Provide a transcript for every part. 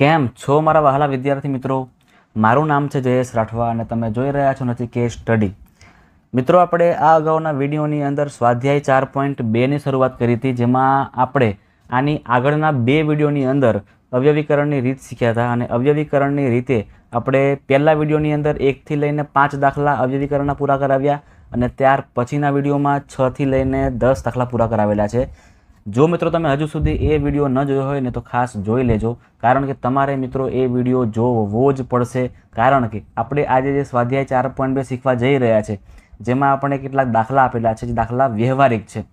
કેમ છો મારા વહાલા વિદ્યાર્થી મિત્રો? મારું નામ છે જયેશ રાઠવા અને તમે જોઈ રહ્યા છો નથી કે સ્ટડી. મિત્રો, આપણે આ અગાઉના વિડીયોની અંદર સ્વાધ્યાય ચાર પોઈન્ટ બેની શરૂઆત કરી હતી, જેમાં આપણે આની આગળના બે વિડીયોની અંદર અવયવીકરણની રીત શીખ્યા હતા અને અવયવીકરણની રીતે આપણે પહેલા વિડીયોની અંદર એકથી લઈને પાંચ દાખલા અવયવીકરણના પૂરા કરાવ્યા અને ત્યાર પછીના વિડીયોમાં છથી લઈને દસ દાખલા પૂરા કરાવેલા છે. જો મિત્રો તમે હજુ સુધી એ વીડિયો ન જોયો હોય ને તો ખાસ જોઈ લેજો. કારણ કે તમારે મિત્રો એ વીડિયો જોવો જ પડશે. કારણ કે આપણે આજે જે સ્વાધ્યાય ચાર પોઈન્ટ બે શીખવા જઈ રહ્યા છે, જેમાં આપણે કેટલાક દાખલા આપેલા છે, જે દાખલા વ્યવહારિક છે.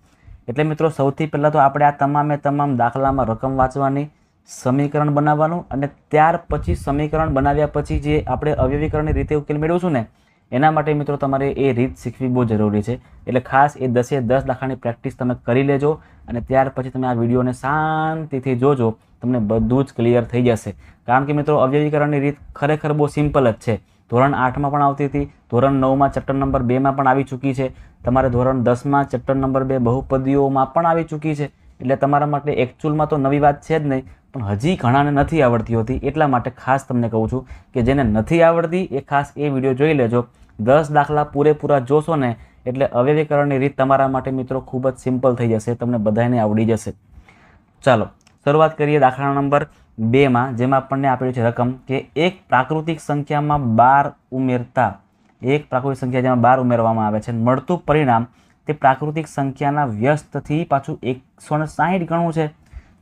એટલે મિત્રો સૌથી પહેલાં તો આપણે આ તમામે તમામ દાખલામાં રકમ વાંચવાની સમીકરણ બનાવવાનું અને ત્યાર પછી સમીકરણ બનાવ્યા પછી જે આપણે અવયવીકરણની રીતે ઉકેલ મેળવશું ને એના માટે મિત્રો તમારે એ રીત શીખવી બહુ જરૂરી છે. એટલે ખાસ એ દસે દસ દાખલાની પ્રેક્ટિસ તમે કરી લેજો અને ત્યાર પછી તમે આ વિડીયોને શાંતિથી જોજો, તમને બધું જ ક્લિયર થઈ જશે. કારણ કે મિત્રો અવયવીકરણની રીત ખરેખર બહુ સિમ્પલ જ છે. ધોરણ આઠમાં પણ આવતી હતી, ધોરણ નવમાં ચેપ્ટર નંબર બેમાં પણ આવી ચૂકી છે. તમારે ધોરણ દસમાં ચેપ્ટર નંબર બે બહુપદીઓમાં પણ આવી ચૂકી છે. એટલે તમારા માટે એકચ્યુઅલમાં તો નવી વાત છે જ નહીં પણ હજી ઘણાને નથી આવડતી હોતી, એટલા માટે ખાસ તમને કહું છું કે જેને નથી આવડતી એ ખાસ એ વીડિયો જોઈ લેજો. દસ દાખલા પૂરેપૂરા જોશો ને, એટલે અવ્યવીકરણની રીત તમારા માટે મિત્રો ખૂબ જ સિમ્પલ થઈ જશે, તમને બધાને આવડી જશે. ચાલો, શરૂઆત કરીએ દાખલા નંબર બેમાં જેમાં આપણને આપેલી છે રકમ કે એક પ્રાકૃતિક સંખ્યામાં બાર ઉમેરતા, એક પ્રાકૃતિક સંખ્યા જેમાં બાર ઉમેરવામાં આવે છે. મળતું પરિણામ તે પ્રાકૃતિક સંખ્યાના વ્યસ્તથી પાછું એકસો ને સાહીઠ ગણું છે.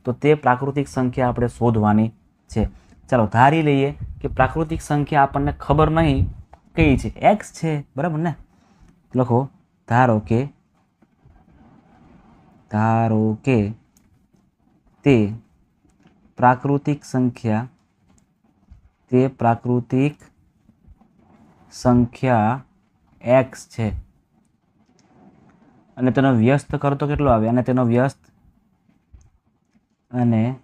તો તે પ્રાકૃતિક સંખ્યા આપણે શોધવાની છે. ચાલો ધારી લઈએ કે પ્રાકૃતિક સંખ્યા આપણને ખબર નહીં કઈ છે. એક્સ છે, બરાબર ને? લખો, ધારો કે ધારો કે તે પ્રાકૃતિક સંખ્યા, તે પ્રાકૃતિક સંખ્યા એક્સ છે. અને તેનો વ્યસ્ત કરતો કેટલો આવે? અને તેનો વ્યસ્ત અને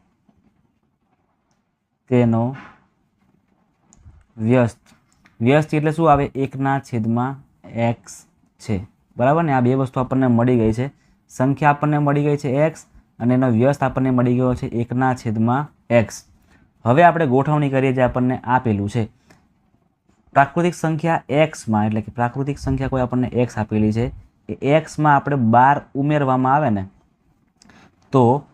તેનો વ્યસ્ત. વ્યસ્ત એટલે શું? આવે, એકના છેદમાં એક્સ છે. બરાબર ને? આ બે વસ્તુ આપણને મળી ગઈ છે. સંખ્યા આપણને મળી ગઈ છે એક્સ અને એનો વ્યસ્ત આપણને મળી ગયો છે એકના છેદમાં એક્સ. હવે આપણે ગોઠવણી કરીએ જે આપણને આપેલું છે. પ્રાકૃતિક સંખ્યા એક્સમાં, એટલે કે પ્રાકૃતિક સંખ્યા કોઈ આપણને એક્સ આપેલી છે, એ એક્સમાં આપણે બાર ઉમેરવામાં આવે ને, તો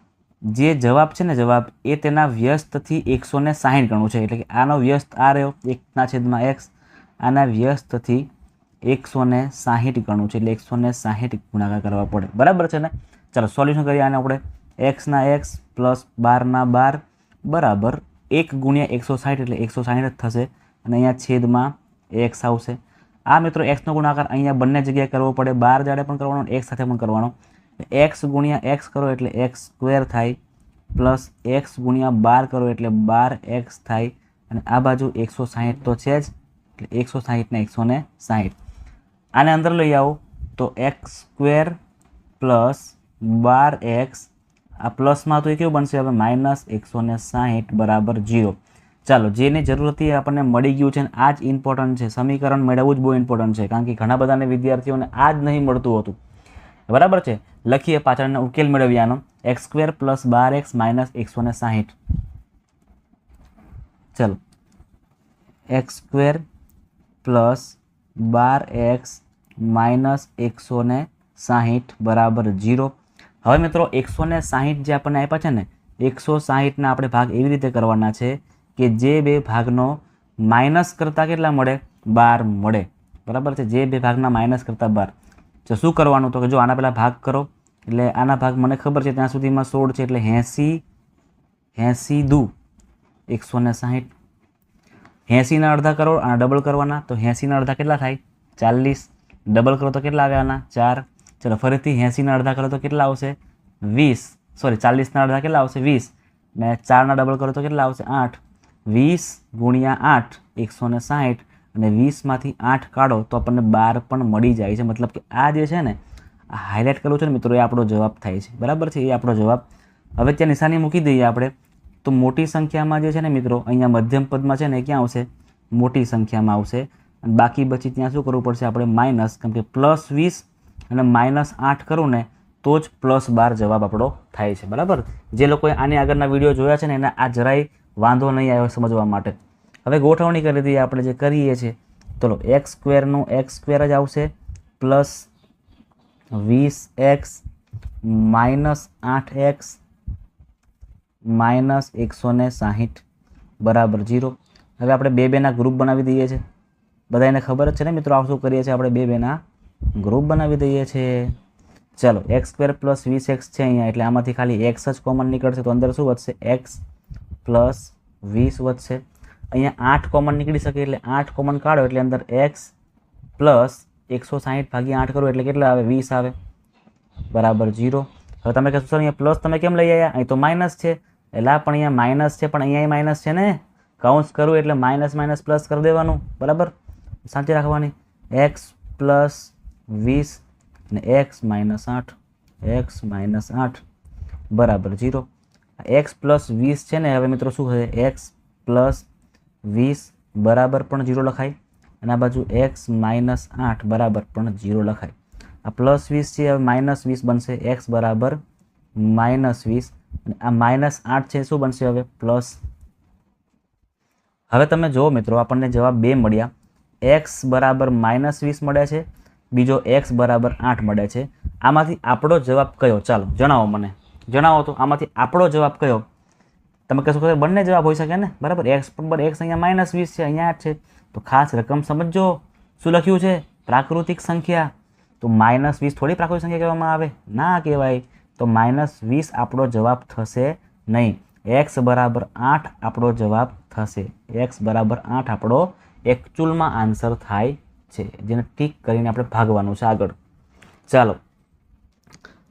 જે જવાબ છે ને જવાબ, એ તેના વ્યસ્તથી એકસો ને સાહીઠ ગણું છે. એટલે કે આનો વ્યસ્ત આ રહ્યો એકના છેદમાં એક્સ, આના વ્યસ્તથી એકસો ને સાહીઠ ગણું છે. એટલે એકસો ને સાહીઠ ગુણાકાર કરવા પડે. બરાબર છે ને? ચાલો, સોલ્યુશન કરીએ આને આપણે. એક્સના એક્સ પ્લસ બારના બાર બરાબર એક ગુણ્યા એકસો સાહીઠ, એટલે એકસો સાહીઠ જ થશે. અને અહીંયા છેદમાં એક્સ આવશે. આ મિત્રો, એક્સનો ગુણાકાર અહીંયા બંને જગ્યાએ કરવો પડે. બાર જાડે પણ કરવાનો એક્સ સાથે પણ કરવાનો. એક્સ ગુણ્યા એક્સ કરો એટલે એક્સ સ્ક્વેર થાય પ્લસ એક્સ ગુણ્યા બાર કરો એટલે બાર એક્સ થાય, અને આ બાજુ એકસો સાહીઠ તો છે જ, એટલે એકસો સાહીઠને એકસો ને સાહીઠ. આને અંદર લઈ આવો, તો એક્સ સ્ક્વેર પ્લસ બાર એક્સ આ પ્લસમાં તો એ કેવું બનશે? હવે માઇનસ એકસો ને સાહીઠ બરાબર જીરો ચાલો, જેની જરૂર આપણને મળી ગયું છે અને આ જ ઇમ્પોર્ટન્ટ છે. સમીકરણ મેળવવું જ બહુ ઇમ્પોર્ટન્ટ છે, કારણ કે ઘણા બધાને વિદ્યાર્થીઓને આ જ નહીં મળતું હતું. બરાબર છે? લખીએ પાછળનો ઉકેલ મેળવ્યાનો. એક્સ સ્ક્વેર પ્લસ બાર એક્સ માઇનસ એકસો ને સાહીઠ. ચલો. એક્સ સ્ક્વેર પ્લસ બાર એક્સ માઇનસ એકસો ને સાહીઠ બરાબર જીરો હવે મિત્રો, એકસો ને સાહીઠ જે આપણને આપ્યા છે ને, એકસો સાહીઠના આપણે ભાગ એવી રીતે કરવાના છે કે જે બે ભાગનો માઇનસ કરતાં કેટલા મળે? બાર મળે. બરાબર છે? જે બે ભાગના માઇનસ કરતાં બાર. તો શું કરવાનું? તો કે જો આના પહેલાં ભાગ કરો. એટલે આના ભાગ મને ખબર છે, ત્યાં સુધીમાં સોળ છે એટલે એંસી એંસી દુ. એકસો ને સાહીઠ. એંસીના અડધા કરો આના ડબલ કરવાના. તો એંસીના અડધા કેટલા થાય? ચાલીસ. ડબલ કરો તો કેટલા આવ્યાના ચાર. ચલો, ફરીથી એંસીના અડધા કરો તો કેટલા આવશે? વીસ. સોરી ચાલીસના અડધા કેટલા આવશે? વીસ. ને ચારના ડબલ કરો તો કેટલા આવશે? આઠ. વીસ ગુણ્યા આઠ, એકસો ને સાહીઠ. અને વીસમાંથી આઠ કાઢો તો આપણને બાર પણ મળી જાય છે. મતલબ કે આ જે છે ને, આ હાઇલાઇટ કરવું છે ને મિત્રો, એ આપણો જવાબ થાય છે. બરાબર છે? એ આપણો જવાબ. હવે ત્યાં નિશાની મૂકી દઈએ આપણે. તો મોટી સંખ્યામાં જે છે ને મિત્રો, અહીંયા મધ્યમ પદમાં છે ને ક્યાં આવશે? મોટી સંખ્યામાં આવશે. અને બાકી બચી ત્યાં શું કરવું પડશે? આપણે માઇનસ કેમ કે પ્લસ વીસ અને માઇનસ આઠ કરું ને, તો જ પ્લસ બાર જવાબ આપણો થાય છે. બરાબર? જે લોકોએ આની આગળના વીડિયો જોયા છે ને, એને આ જરાય વાંધો નહીં આવ્યો સમજવા માટે. હવે ગોઠવણી કરી દઈએ આપણે જે કરીએ છીએ. ચલો એક્સ સ્ક્વેરનું એક્સ સ્ક્વેર જ આવશે. પ્લસ વીસ એક્સ માઇનસ આઠ એક્સ માઇનસ એકસો ને સાહીઠ. બરાબર જીરો હવે આપણે બે બેના ગ્રુપ બનાવી દઈએ છીએ. બધાને ખબર જ છે ને મિત્રો આ શું કરીએ છીએ? આપણે બે બેના ગ્રુપ બનાવી દઈએ છીએ. ચલો એક્સ સ્ક્વેર પ્લસ વીસ એક્સ છે અહીંયા, એટલે આમાંથી ખાલી એક્સ જ કોમન નીકળશે, તો અંદર શું વધશે? એક્સ પ્લસ વીસ વધશે. અહીંયા આઠ કોમન નીકળી શકે એટલે આઠ કોમન કાઢો એટલે અંદર એક્સ પ્લસ એકસો સાહીઠ ભાગ્યા આઠ કરો એટલે કેટલા આવે? વીસ આવે. બરાબર જીરો હવે તમે કહેશો, સર, અહીંયા પ્લસ તમે કેમ લઈ આવ્યા અહીં તો માઇનસ છે. એટલે આ પણ અહીંયા માઇનસ છે, પણ અહીંયા માઇનસ છે ને? કાઉન્સ કરવું એટલે માઇનસ માઇનસ પ્લસ કરી દેવાનું. બરાબર? સાચી રાખવાની. એક્સ પ્લસ વીસ અને એક્સ માઇનસ આઠ. એક્સ માઇનસ આઠ. બરાબર જીરો એક્સ પ્લસ વીસ છે ને, હવે મિત્રો શું થશે? એક્સ પ્લસ વીસ બરાબર પણ જીરો લખાય અને આ બાજુ એક્સ માઇનસ આઠ બરાબર પણ જીરો લખાય. આ પ્લસ વીસ છે, હવે માઇનસ વીસ બનશે. એક્સ બરાબર માઇનસ વીસ અને આ માઇનસ આઠ છે, શું બનશે હવે? પ્લસ. હવે તમે જુઓ મિત્રો, આપણને જવાબ બે મળ્યા. એક્સ બરાબર માઇનસ વીસ મળે છે, બીજો એક્સ બરાબર આઠ મળે છે. આમાંથી આપણો જવાબ કયો? ચાલો, જણાવો મને. જણાવો તો, આમાંથી આપણો જવાબ કયો? તમે કહેશો કે બંને જવાબ હોઈ શકે ને? બરાબર? એક્સ બરાબર એક્સ અહીંયા માઇનસ વીસ છે, અહીંયા આઠ છે. તો ખાસ રકમ સમજો શું લખ્યું છે? પ્રાકૃતિક સંખ્યા. તો માઇનસ વીસ થોડી પ્રાકૃતિક સંખ્યા કહેવામાં આવે? ના કહેવાય. તો માઇનસ વીસ આપણો જવાબ થશે નહીં. એક્સ બરાબર આઠ આપણો જવાબ થશે. એક્સ બરાબર આઠ આપણો એકચ્યુઅલમાં આન્સર થાય છે. જેને ટીક કરીને આપણે ભાગવાનું છે આગળ. ચાલો.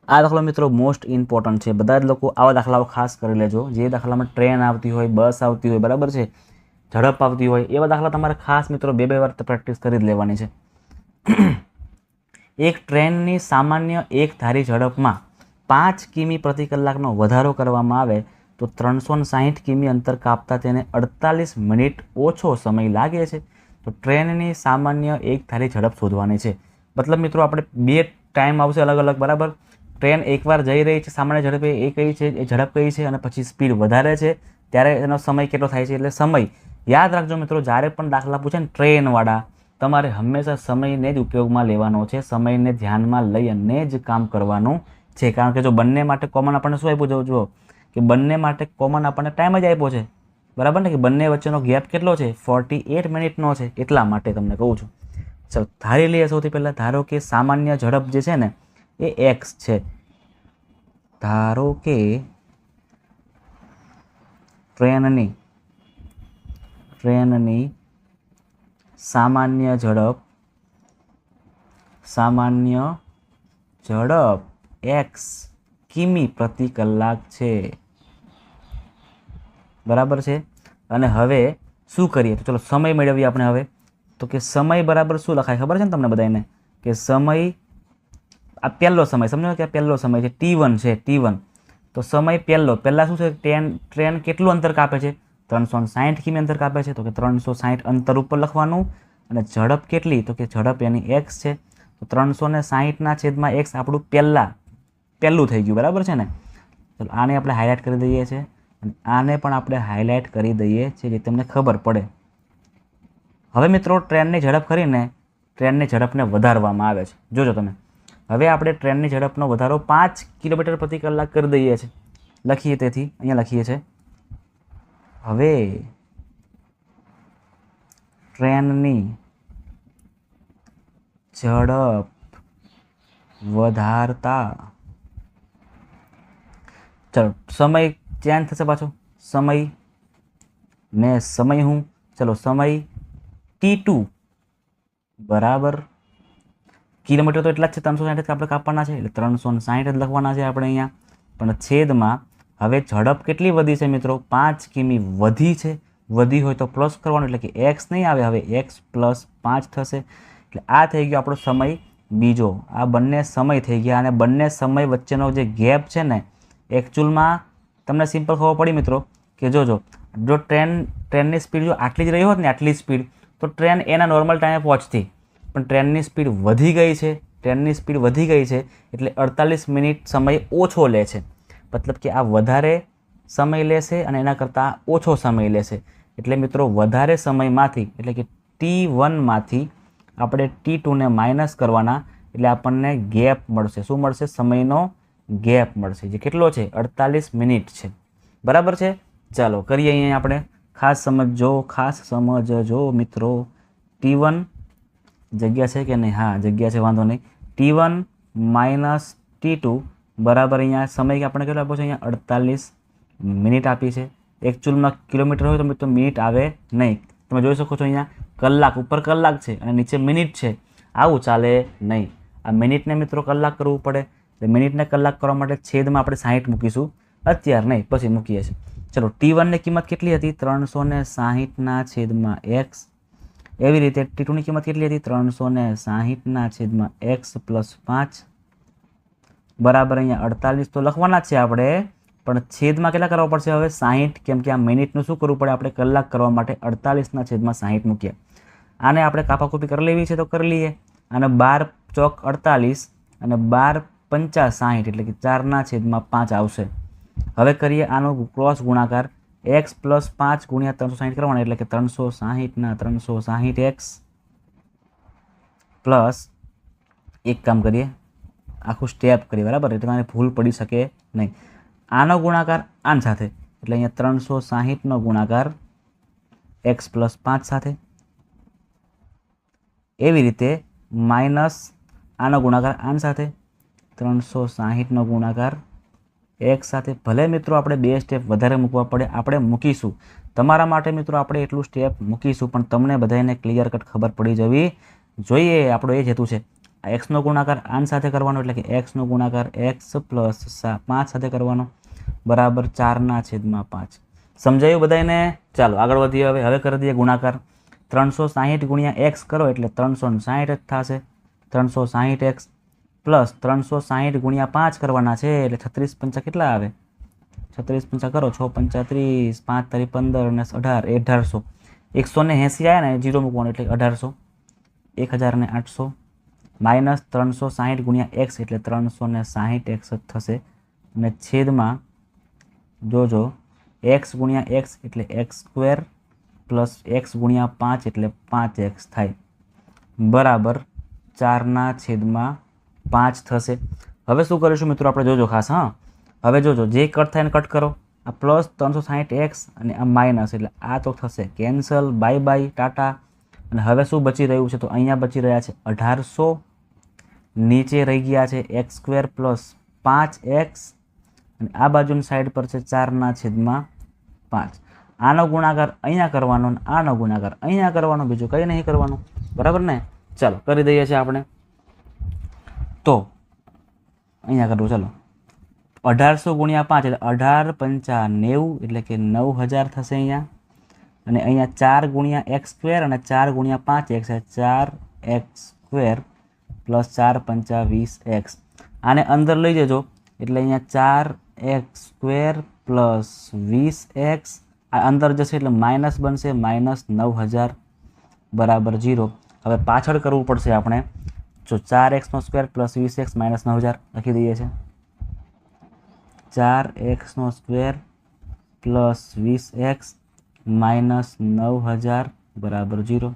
આ દાખલો મિત્રો મોસ્ટ ઇમ્પોર્ટન્ટ છે. બધા જ લોકો આવા દાખલાઓ ખાસ કરી લેજો. જે દાખલામાં ટ્રેન આવતી હોય બસ આવતી હોય, બરાબર છે? ઝડપ આવતી હોય, એવા દાખલા તમારે ખાસ મિત્રો બે બે વાર પ્રેક્ટિસ કરી જ લેવાની છે. એક ટ્રેનની સામાન્ય એક ધારી ઝડપમાં પાંચ કિમી પ્રતિ કલાકનો વધારો કરવામાં આવે તો ત્રણસો સાહીઠ કિમી અંતર કાપતા તેને અડતાલીસ મિનિટ ઓછો સમય લાગે છે. તો ટ્રેનની સામાન્ય એક ધારી ઝડપ શોધવાની છે. મતલબ મિત્રો આપણે બે ટાઈમ આવશે અલગ અલગ, બરાબર? ટ્રેન એકવાર જઈ રહી છે, સામાન્ય ઝડપે એ કઈ છે, એ ઝડપ કઈ છે અને પછી સ્પીડ વધારે છે, ત્યારે એનો સમય કેટલો થાય છે એટલે સમય. યાદ રાખજો મિત્રો, જ્યારે પણ દાખલા પૂછે ને ટ્રેનવાળા, તમારે હંમેશા સમયને જ ઉપયોગમાં લેવાનો છે, સમયને ધ્યાનમાં લઈ અને જ કામ કરવાનું છે. કારણ કે જો બંને માટે કોમન આપણને શું આપ્યું? જુઓ કે બંને માટે કોમન આપણને ટાઈમ જ આપ્યો છે. બરાબર ને? કે બંને વચ્ચેનો ગેપ કેટલો છે? ફોર્ટી એટ મિનિટનો છે. એટલા માટે તમને કહું છું. ચાલો ધારી લઈએ સૌથી પહેલાં. ધારો કે સામાન્ય ઝડપ જે છે ને એ એક્સ છે. ધારો કે ટ્રેનની ટ્રેનની સામાન્ય ઝડપ સામાન્ય ઝડપ એક્સ કિમી પ્રતિ કલાક છે. બરાબર છે? અને હવે શું કરીએ? તો ચલો સમય મેળવીએ આપણે હવે. તો કે સમય બરાબર શું લખાય? ખબર છે ને તમને બધાને કે સમય આ પહેલો સમય, સમજો કે આ પહેલો સમય છે ટી વન છે ટી વન તો સમય પહેલો, પહેલાં શું છે ટ્રેન ટ્રેન કેટલું અંતર કાપે છે? ત્રણસો સાહીઠ કિમી અંતર કાપે છે, તો કે ત્રણસો સાહીઠ અંતર ઉપર લખવાનું. અને ઝડપ કેટલી? તો કે ઝડપ એની એક્સ છે. તો ત્રણસો ને સાહીઠના છેદમાં એક્સ આપણું પહેલાં, પહેલું થઈ ગયું, બરાબર છે ને? ચલો, આને આપણે હાઇલાઇટ કરી દઈએ છીએ. અને આને પણ આપણે હાઇલાઇટ કરી દઈએ છીએ જે તમને ખબર પડે. હવે મિત્રો ટ્રેનની ઝડપ કરીને ટ્રેનની ઝડપને વધારવામાં આવે છે. જોજો તમે. હવે આપણે ટ્રેનની ઝડપનો વધારો પાંચ કિલોમીટર પ્રતિ કલાક કરી દઈએ છીએ લખીએ તેથી, અહીંયા લખીએ છીએ હવે ટ્રેનની ઝડપ વધારતા ચલો, સમય ચેન્જ થશે પાછો. સમય ને સમય હું, ચલો, સમય ટી ટુ બરાબર કિલોમીટર તો એટલા જ છે, ત્રણસો સાઠ આપણે કાપવાના છે? એટલે ત્રણસો સાઠ જ લખવાના છે આપણે અહીંયા. પણ છેદમાં હવે ઝડપ કેટલી વધી છે મિત્રો? પાંચ કિમી વધી છે. વધી હોય તો પ્લસ કરવાનું, એટલે કે એક્સ નહીં આવે, હવે એક્સ પ્લસ પાંચ થશે. એટલે આ થઈ ગયો આપણો સમય. બીજો, આ બંને સમય થઈ ગયા અને બંને સમય વચ્ચેનો જે ગેપ છે ને એકચ્યુઅલમાં તમને સિમ્પલ ખબર પડી મિત્રો? કે જોજો જો ટ્રેન, ટ્રેનની સ્પીડ જો આટલી જ રહી હોત ને, આટલી સ્પીડ તો ટ્રેન એના નોર્મલ ટાઈમે પહોંચતી. પણ ટ્રેનની સ્પીડ વધી ગઈ છે. ટ્રેનની સ્પીડ વધી ગઈ છે એટલે અડતાલીસ મિનિટ સમય ઓછો લે છે. મતલબ કે આ વધારે સમય લેશે અને એના કરતાં ઓછો સમય લેશે. એટલે મિત્રો, વધારે સમયમાંથી, એટલે કે ટી વનમાંથી આપણે ટી ટુને માઇનસ કરવાના, એટલે આપણને ગેપ મળશે. શું મળશે? સમયનો ગેપ મળશે, જે કેટલો છે? અડતાલીસ મિનિટ છે. બરાબર છે? ચાલો, કરીએ અહીંયા આપણે. ખાસ સમજો ખાસ સમજજો મિત્રો. ટી વન જગ્યા છે કે નહીં? હા, જગ્યા છે, વાંધો નહીં. T one minus T two બરાબર અહીંયા સમય આપણે કેટલો આપ્યો છે? અહીંયા અડતાલીસ મિનિટ આપી છે. એકચ્યુઅલમાં કિલોમીટર હોય તો મિત્રો મિનિટ આવે નહીં. તમે જોઈ શકો છો અહીંયા કલાક, ઉપર કલાક છે અને નીચે મિનિટ છે. આવું ચાલે નહીં. આ મિનિટને મિત્રો કલાક કરવું પડે. એટલે મિનિટને કલાક કરવા માટે છેદમાં આપણે સાહીઠ મૂકીશું. અત્યારે નહીં, પછી મૂકીએ છીએ. ચલો ટી વનની કિંમત કેટલી હતી? ત્રણસો ને સાહીઠના છેદમાં એક્સ એવી રીતે ટી કિંમત કેટલી હતી? ત્રણસો ને સાહીઠના છેદમાં એક્સ પ્લસ પાંચ. બરાબર અહીંયા અડતાલીસ તો લખવાના છે આપણે. પણ છેદમાં કેટલા કરવા પડશે હવે? સાહીઠ. કેમ કે આ મિનિટનું શું કરવું પડે? આપણે કલાક કરવા માટે અડતાલીસના છેદમાં સાહીઠ મૂકીએ. આને આપણે કાપાકૂપી કરી લેવી છે તો કરી લઈએ. અને બાર ચોક અડતાલીસ અને બાર પંચા સાહીઠ એટલે કે ચારના છેદમાં પાંચ આવશે. હવે કરીએ આનો ક્રોસ ગુણાકાર. એક્સ પ્લસ પાંચ ગુણ્યા ત્રણસો સાહીઠ કરવાના એટલે કે ત્રણસો સાહીઠના ત્રણસો સાહીઠ એક્સ પ્લસ એક કામ કરીએ આખું સ્ટેપ કરીએ બરાબર એટલે તમારે ભૂલ પડી શકે નહીં આનો ગુણાકાર આન સાથે એટલે અહીંયા ત્રણસો સાહીઠનો ગુણાકાર એક્સ પ્લસ પાંચ સાથે એવી રીતે માઇનસ આનો ગુણાકાર આન સાથે ત્રણસો સાહીઠનો ગુણાકાર એક સાથે ભલે મિત્રો આપણે બે સ્ટેપ વધારે મૂકવા પડે, આપણે મૂકીશું. તમારા માટે મિત્રો આપણે એટલું સ્ટેપ મૂકીશું, પણ તમને બધાને ક્લિયર કટ ખબર પડી જવી જોઈએ. આપણો એ જ હેતુ છે. એક્સનો ગુણાકાર આન સાથે કરવાનો એટલે કે એક્સનો ગુણાકાર એક્સ પ્લસ પાંચ સાથે કરવાનો. બરાબર ચારના છેદમાં પાંચ. સમજાયું બધાને ચાલો, આગળ વધીએ હવે. હવે કરી દઈએ ગુણાકાર. ત્રણસો સાહીઠ ગુણ્યા એક્સ કરો એટલે ત્રણસો સાહીઠ જ થશે. ત્રણસો સાહીઠ એક્સ પ્લસ ત્રણસો સાહીઠ ગુણ્યા પાંચ કરવાના છે, એટલે છત્રીસ પંચા કેટલા આવે? છત્રીસ પંચા કરો, છ પંચા ત્રીસ, પાંચ તારીખ પંદર અને અઢાર અઢારસો. એકસો ને એંસી આવ્યા ને, જીરો મૂકવાનું, એટલે અઢારસો. એક હજાર ને આઠસો. માઇનસ ત્રણસો સાહીઠ ગુણ્યા એક્સ, એટલે ત્રણસો ને સાહીઠ એક્સ જ થશે. અને છેદમાં જોજો, એક્સ ગુણ્યા એક્સ, એટલે એક્સ સ્ક્વેર પ્લસ એક્સ ગુણ્યા પાંચ, એટલે પાંચ એક્સ થાય. બરાબર, ચારના છેદમાં પાંચ થશે. હવે શું કરીશું મિત્રો? આપણે જોજો ખાસ, હા? હવે જોજો, જે કટ થાય એને કટ કરો. આ પ્લસ ત્રણસો સાહીઠ એક્સ અને આ માઇનસ એટલે આ તો થશે કેન્સલ બાય બાય ટાટા. અને હવે શું બચી રહ્યું છે? તો અહીંયા બચી રહ્યા છે અઢારસો. નીચે રહી ગયા છે એક્સ સ્ક્વેર પ્લસ પાંચ એક્સ. અને આ બાજુની સાઈડ પર છે ચારના છેદમાં પાંચ. આનો ગુણાકાર અહીંયા કરવાનો અને આનો ગુણાકાર અહીંયા કરવાનો, બીજું કંઈ નહીં કરવાનું. બરાબર ને? ચાલો, કરી દઈએ છીએ આપણે. તો અહીંયા કરવું ચાલો. અઢારસો ગુણ્યા પાંચ એટલે અઢાર પંચા નેવું એટલે કે નવ હજાર થશે અહીંયા. અને અહીંયા ચાર ગુણ્યા એક્સ સ્ક્વેર અને ચાર ગુણ્યા પાંચ એક્સ ચાર એક્સ સ્ક્વેર પ્લસ ચાર પંચા વીસ એક્સ. આને અંદર લઈ જજો. એટલે અહીંયા ચાર એક્સ સ્ક્વેર પ્લસ વીસ એક્સ. આ અંદર જશે એટલે માઇનસ બનશે માઇનસ નવ હજાર બરાબર જીરો હવે પાછળ કરવું પડશે આપણે. જો ચાર એક્સનો સ્ક્વેર પ્લસ વીસ એક્સ માઇનસ નવ હજાર લખી દઈએ છીએ ચાર એક્સનો સ્ક્વેર પ્લસ વીસ એક્સ માઇનસ નવ હજાર બરાબર જીરો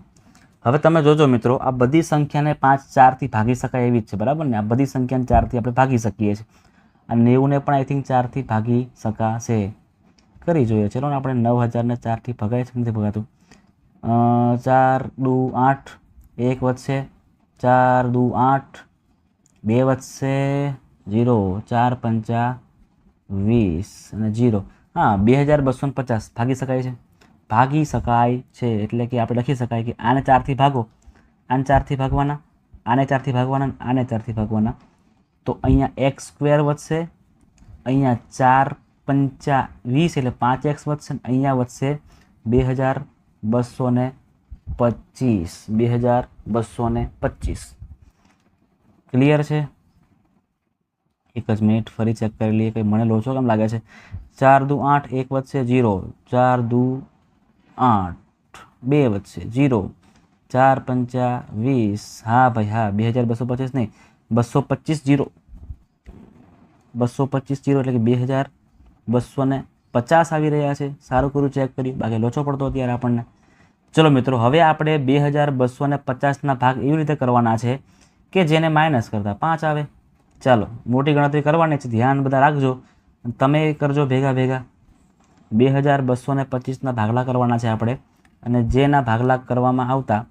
હવે તમે જોજો મિત્રો, આ બધી સંખ્યાને પાંચ ચારથી ભાગી શકાય એવી જ છે, બરાબર ને? આ બધી સંખ્યાને ચારથી આપણે ભાગી શકીએ છીએ. અને નેવુંને પણ આઈ થિંક ચારથી ભાગી શકાશે. કરી જોઈએ. ચલો ને આપણે નવ હજારને ચારથી ભગાય છે, નથી ભગાતું? ચાર દુ આઠ, એક વધશે. ચાર દુ આઠ, બે વધશે જીરો ચાર પંચા વીસ અને જીરો હા, બે હજાર બસો પચાસ. ભાગી શકાય છે? ભાગી શકાય છે. એટલે કે આપણે લખી શકાય કે આને ચારથી ભાગો. આને ચારથી ભાગવાના, આને ચારથી ભાગવાના આને ચારથી ભાગવાના. તો અહીંયા એક્સ સ્ક્વેર વધશે, અહીંયા ચાર પંચા વીસ એટલે પાંચ એક્સ વધશે અહીંયા વધશે બે હજાર બસો ને પચીસ બે હજાર બસો ને પચીસ. ક્લિયર છે? એક જ મિનિટ ફરી ચેક કરી લઈએ કંઈ મને લોચો કેમ લાગે છે. ચાર દુ આઠ, એક વધશે જીરો ચાર દુ આઠ, બે વધશે જીરો ચાર પંચા વીસ. હા ભાઈ, હા બે હજાર બસો પચીસ નહીં. બસો પચીસ જીરો બસો પચીસ જીરો એટલે કે બે હજાર બસો પચાસ આવી રહ્યા છે. સારું કરું ચેક કર્યું. બાકી લોચો પડતો અત્યારે આપણને. ચલો મિત્રો, હવે આપણે બે હજાર બસો ને પચાસના ભાગ એવી રીતે કરવાના છે કે જેને માઇનસ કરતા પાંચ આવે. ચાલો, મોટી ગણતરી કરવાની છે, ધ્યાન બધા રાખજો. તમે કરજો ભેગા ભેગા. બે હજાર બસો ને પચીસના ભાગલા કરવાના છે આપણે. અને જેના ભાગલા કરવામાં આવતા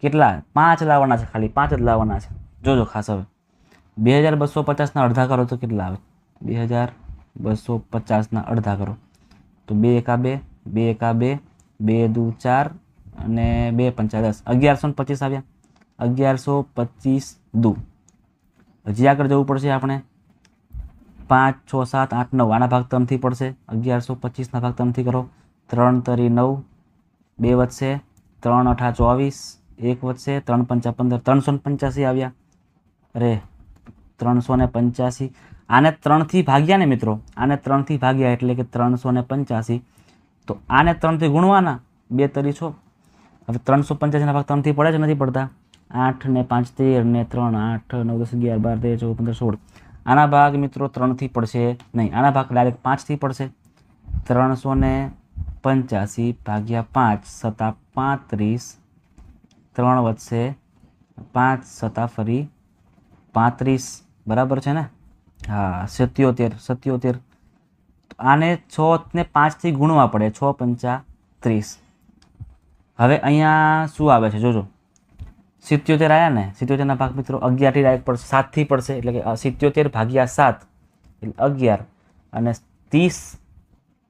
કેટલા? પાંચ લાવવાના છે, ખાલી પાંચ જ લાવવાના છે. જોજો ખાસ હવે. બે હજાર બસો પચાસના અડધા કરો તો કેટલા આવે? બે હજાર બસો પચાસના અડધા કરો. તો બે એકા બે બે એકા બે બે દુ ચાર અને બે પંચા દસ. અગિયારસો ને પચીસ આવ્યા. અગિયારસો પચીસ દુ. હજી આગળ જવું પડશે આપણે. પાંચ, છ, સાત, આઠ, નવ. આના ભાગ ત્રણથી પડશે. અગિયારસો પચીસના ભાગ ત્રણથી કરો. ત્રણ તરી નવ. બે વધશે. ત્રણ અઠા ચોવીસ. એક વધશે. ત્રણ પંચા પંદર. ત્રણસો ને પંચ્યાસી આવ્યા. અરે, ત્રણસો ને પંચ્યાસી. આને ત્રણથી ભાગ્યા ને મિત્રો. આને ત્રણથી ભાગ્યા એટલે કે ત્રણસો ને પંચ્યાસી. તો આને ત્રણથી ગુણવાના, બે તરી છો હવે ત્રણસો પંચ્યાસીના ભાગ ત્રણથી પડે જ નથી પડતા. આઠ ને પાંચ તેર ને ત્રણ, આઠ, નવ, દસ, અગિયાર, બાર, તેર, ચૌદ, પંદર, સોળ. આના ભાગ મિત્રો ત્રણથી પડશે નહીં, આના ભાગ ડાયરેક્ટ પાંચથી પડશે. ત્રણસો ને પંચ્યાસી ભાગ્યા પાંચ સત્તા પાંત્રીસ. ત્રણ વધશે પાંચ સત્તા ફરી પાંત્રીસ. બરાબર છે ને? હા, સત્યોતેર સત્યોતેર. આને છ ને પાંચથી ગુણવા પડે, છ પંચા ત્રીસ. હવે અહીંયા શું આવે છે? જોજો. સિત્યોતેર આવ્યા ને? સિત્યોતેરના ભાગ મિત્રો અગિયારથી ડાયરેક્ટ પડશે, સાતથી પડશે, એટલે કે સિત્યોતેર ભાગ્યા સાત, એટલે અગિયાર. અને ત્રીસ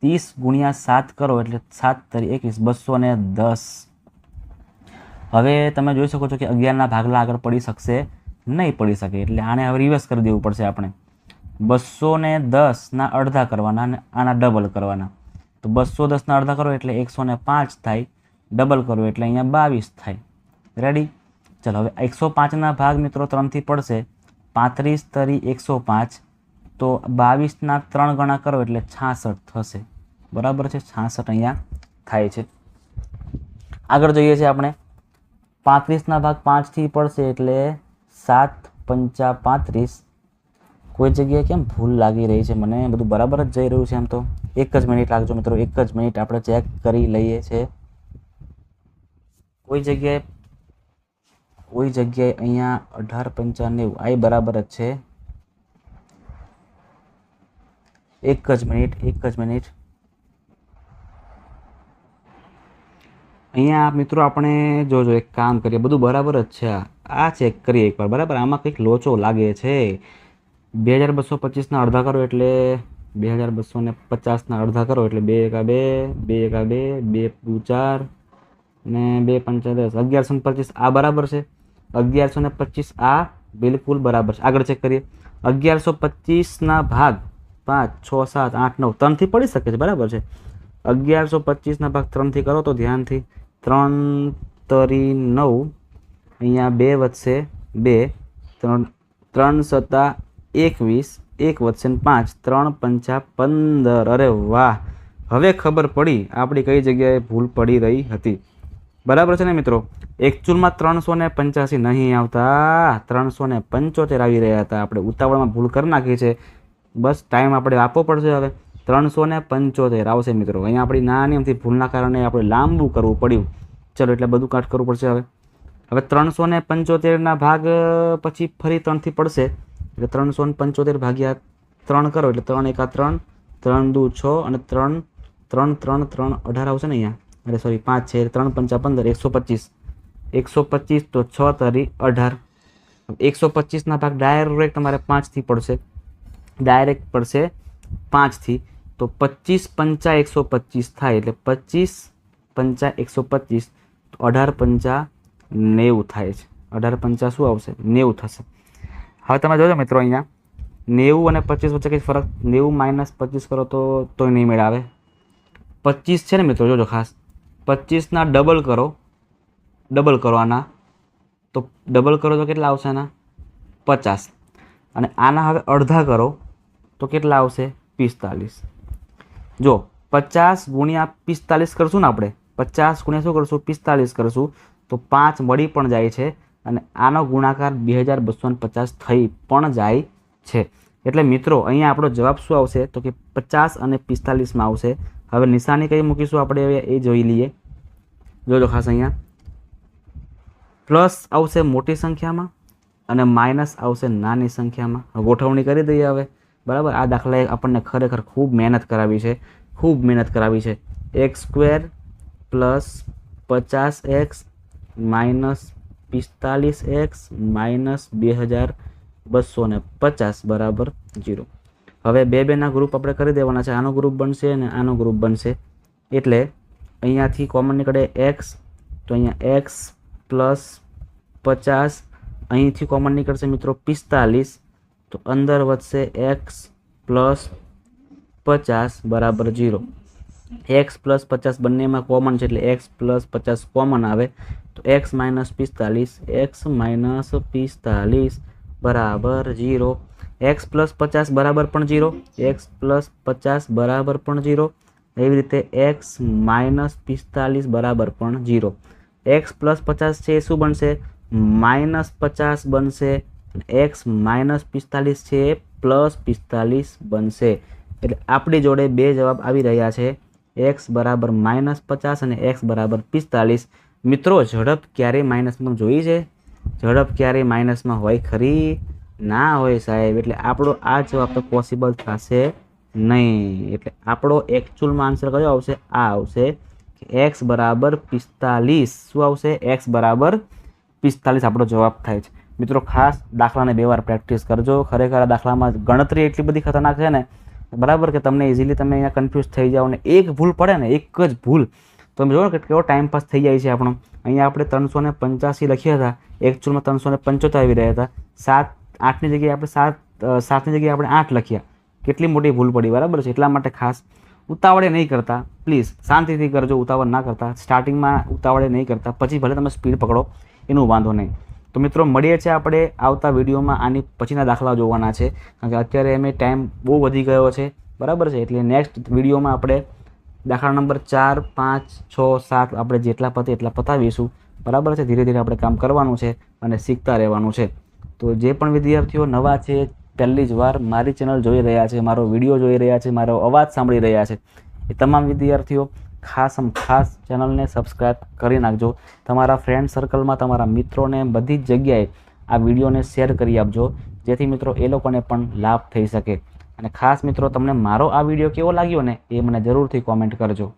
ત્રીસ ગુણ્યા સાત કરો, એટલે સાત તરી એકવીસ, બસો ને દસ. હવે તમે જોઈ શકો છો કે અગિયારના ભાગલા આગળ પડી શકશે, નહીં પડી શકે, એટલે આને હવે રિવર્સ કરી દેવું પડશે આપણે. બસો ને દસના અડધા કરવાના અને આના ડબલ કરવાના. તો બસો દસના અડધા કરો એટલે એકસો ને પાંચ થાય ડબલ કરો એટલે અહીંયા બાવીસ થાય. રેડી ચલો હવે એકસો પાંચના ભાગ મિત્રો ત્રણથી પડશે. પાંત્રીસ તરી એકસો પાંચ. તો બાવીસના ત્રણ ગણા કરો એટલે છાસઠ થશે. બરાબર છે? છાસઠ અહીંયા થાય છે. આગળ જોઈએ છે આપણે. પાંત્રીસના ભાગ પાંચથી પડશે એટલે સાત પંચા પાંત્રીસ. કોઈ જગ્યાએ કેમ ભૂલ લાગી રહી છે? મને બધું બરાબર જ જઈ રહ્યું છે એમ તો. એક જ મિનિટ લાગજો મિત્રો, એક જ મિનિટ આપણે ચેક કરી લઈએ છીએ કોઈ જગ્યાએ કોઈ જગ્યાએ અહીંયા અઢાર પંચાણું આ બરાબર જ છે. એક જ મિનિટ, એક જ મિનિટ. અહીંયા મિત્રો આપણે જોજો, એક કામ કરીએ, બધું બરાબર જ છે આ. ચેક કરીએ એકવાર, બરાબર? આમાં કંઈક લોચો લાગે છે. બે હજાર બસો પચીસના અડધા કરો એટલે બે હજાર બસો ને પચાસના અડધા કરો એટલે બે એકા બે બે એકા બે બે ચાર ને બે પંચા દસ. અગિયારસો ને પચીસ આ બરાબર છે. અગિયારસો ને પચીસ આ બિલકુલ બરાબર છે. આગળ ચેક કરીએ. અગિયારસો પચીસના ભાગ પાંચ, છ, સાત, આઠ, નવ ત્રણથી પડી શકે છે. બરાબર છે. અગિયારસો પચીસના ભાગ ત્રણથી કરો તો ધ્યાનથી ત્રણ તરી નવ અહીંયા બે વધશે બે, ત્રણ ત્રણ સત્તા એકવીસ, એક વધશે ને પાંચ, ત્રણ પંચા પંદર. અરે વાહ. હવે ખબર પડી, આપણી કઈ જગ્યાએ ભૂલ પડી રહી હતી. બરાબર છે ને મિત્રો? એકચ્યુઅલમાં ત્રણસો ને પંચ્યાસી નહીં આવતા. ત્રણસો ને પંચોતેર આવી રહ્યા હતા. આપણે ઉતાવળમાં ભૂલ કરી નાખી છે. બસ ટાઈમ આપણે આપવો પડશે હવે. ત્રણસો ને પંચોતેર આવશે મિત્રો. અહીંયા આપણી નાની એમથી ભૂલના કારણે આપણે લાંબુ કરવું પડ્યું. ચલો એટલે બધું કાટ કરવું પડશે હવે. હવે ત્રણસો ને પંચોતેરના ભાગ પછી ફરી ત્રણથી પડશે. એટલે ત્રણસો પંચોતેર ભાગ્યા ત્રણ કરો, એટલે ત્રણ એકા ત્રણ ત્રણ દુ છ અને ત્રણ ત્રણ ત્રણ ત્રણ અઢાર આવશે ને અહીંયા? અરે સોરી પાંચ છે, એટલે ત્રણ પંચા પંદર, એકસો પચીસ. એકસો પચીસ તો છ તરી અઢાર. એકસો પચીસના ભાગ ડાયરેક્ટ તમારે પાંચથી પડશે. ડાયરેક્ટ પડશે પાંચથી. તો પચીસ પંચા એકસો પચીસ થાય, એટલે પચીસ પંચા એકસો પચીસ અઢાર પંચા નેવું થાય છે. અઢાર પંચા શું આવશે? નેવું થશે. હવે તમે જોજો મિત્રો અહીંયા, નેવું અને પચીસ વચ્ચે કંઈ ફરક? નેવું માઇનસ પચીસ કરો તો, તોય નહીં મેળ આવે પચીસ છે ને મિત્રો, જોજો ખાસ. પચીસના ડબલ કરો. ડબલ કરો આના. તો ડબલ કરો તો કેટલા આવશે આના? પચાસ. અને આના હવે અડધા કરો તો કેટલા આવશે? પિસ્તાલીસ. જો, પચાસ ગુણ્યા પિસ્તાલીસ કરશું ને આપણે? પચાસ ગુણ્યા શું કરશું? પિસ્તાલીસ કરશું. તો પાંચ મળી પણ જાય છે. અને આનો ગુણાકાર બે હજાર બસો પચાસ થઈ પણ જાય છે. એટલે મિત્રો, અહીંયા આપણો જવાબ શું આવશે? તો કે પચાસ અને પિસ્તાલીસમાં આવશે. હવે નિશાની કઈ મૂકીશું આપણે? હવે એ જોઈ લઈએ. જોજો ખાસ અહીંયા. પ્લસ આવશે મોટી સંખ્યામાં અને માઇનસ આવશે નાની સંખ્યામાં. ગોઠવણી કરી દઈએ હવે. બરાબર? આ દાખલાએ આપણને ખરેખર ખૂબ મહેનત કરાવી છે. ખૂબ મહેનત કરાવી છે. એક્સ સ્ક્વેર પ્લસ પચાસ એક્સ માઇનસ પિસ્તાલીસ એક્સ માઇનસ બે હજાર બસો ને પચાસ બરાબર જીરો. હવે બે બેના ગ્રુપ આપણે કરી દેવાના છે. આનો ગ્રુપ બનશે અને આનો ગ્રુપ બનશે. એટલે અહીંયાથી કોમન નીકળે એક્સ તો અહીંયા એક્સ પ્લસ પચાસ, અહીંથી કોમન નીકળશે મિત્રો પિસ્તાલીસ, તો અંદર વધશે એક્સ પ્લસ પચાસ બરાબર જીરો. એક્સ પ્લસ પચાસ બંનેમાં કોમન છે એટલે એક્સ પ્લસ પચાસ કોમન આવે. તો એક્સ માઇનસ પિસ્તાલીસ એક્સ માઇનસ પિસ્તાલીસ બરાબર જીરો એક્સ પ્લસ પચાસ બરાબર પણ જીરો એક્સ પ્લસ પચાસ બરાબર પણ જીરો એવી રીતે એક્સ માઇનસ પિસ્તાલીસ બરાબર પણ જીરો એક્સ પ્લસ પચાસ છે એ શું બનશે? માઇનસ પચાસ બનશે. એક્સ માઇનસ પિસ્તાલીસ છે એ પ્લસ પિસ્તાલીસ બનશે. એટલે આપણી જોડે બે જવાબ આવી રહ્યા છે. એક્સ બરાબર માઇનસ પચાસ અને એક્સ બરાબર પિસ્તાલીસ. મિત્રો, ઝડપ ક્યારેય માઇનસમાં જોઈ છે? ઝડપ ક્યારેય માઇનસમાં હોય ખરી? ના હોય સાહેબ, એટલે આપણો આ જવાબ તો પોસિબલ થશે નહીં. એટલે આપણો એકચ્યુઅલમાં આન્સર કયો આવશે? આ આવશે એક્સ બરાબર પિસ્તાલીસ. શું આવશે? એક્સ બરાબર પિસ્તાલીસ આપણો જવાબ થાય છે. મિત્રો, ખાસ દાખલાને બે વાર પ્રેક્ટિસ કરજો. ખરેખર આ દાખલામાં ગણતરી એટલી બધી ખતરનાક છે ને, બરાબર કે તમને ઇઝીલી તમે અહીંયા કન્ફ્યુઝ થઈ જાઓ ને એક ભૂલ પડે ને, એક જ ભૂલ. તમે જોવો ને કેવો ટાઈમ પાસ થઈ જાય છે આપણો. અહીંયા આપણે ત્રણસો ને પંચ્યાસી લખ્યા હતા. એકચ્યુઅલમાં ત્રણસો ને પંચોતેર આવી રહ્યા હતા. સાત, આઠની જગ્યાએ આપણે સાત સાતની જગ્યાએ આપણે આઠ લખ્યા. કેટલી મોટી ભૂલ પડી, બરાબર છે? એટલા માટે ખાસ ઉતાવળે નહીં કરતા. પ્લીઝ શાંતિથી કરજો, ઉતાવળ ના કરતા. સ્ટાર્ટિંગમાં ઉતાવળે નહીં કરતા. પછી ભલે તમે સ્પીડ પકડો, એનું વાંધો નહીં. તો મિત્રો, મળીએ છીએ આપણે આવતા વિડીયોમાં. આની પછીના દાખલા જોવાના છે. કારણ કે અત્યારે એમ ટાઈમ બહુ વધી ગયો છે. બરાબર છે? એટલે નેક્સ્ટ વિડીયોમાં આપણે દાખલા નંબર ચાર, પાંચ, છ, સાત આપણે જેટલા પતે એટલા પતાવીશું. બરાબર છે? ધીરે ધીરે આપણે કામ કરવાનું છે અને શીખતા રહેવાનું છે. તો જે પણ વિદ્યાર્થીઓ નવા છે, પહેલી જ વાર મારી ચેનલ જોઈ રહ્યા છે, મારો વીડિયો જોઈ રહ્યા છે, મારો અવાજ સાંભળી રહ્યા છે, એ તમામ વિદ્યાર્થીઓ ખાસ ખાસ ચેનલને સબસ્ક્રાઈબ કરી નાખજો. તમારા ફ્રેન્ડ સર્કલમાં તમારા મિત્રોને બધી જ જગ્યાએ આ વિડીયોને શેર કરી આપજો, જેથી મિત્રો એ લોકોને પણ લાભ થઈ શકે. અને ખાસ મિત્રો, તમને મારો આ વીડિયો કેવો લાગ્યો ને એ મને જરૂરથી કોમેન્ટ કરજો.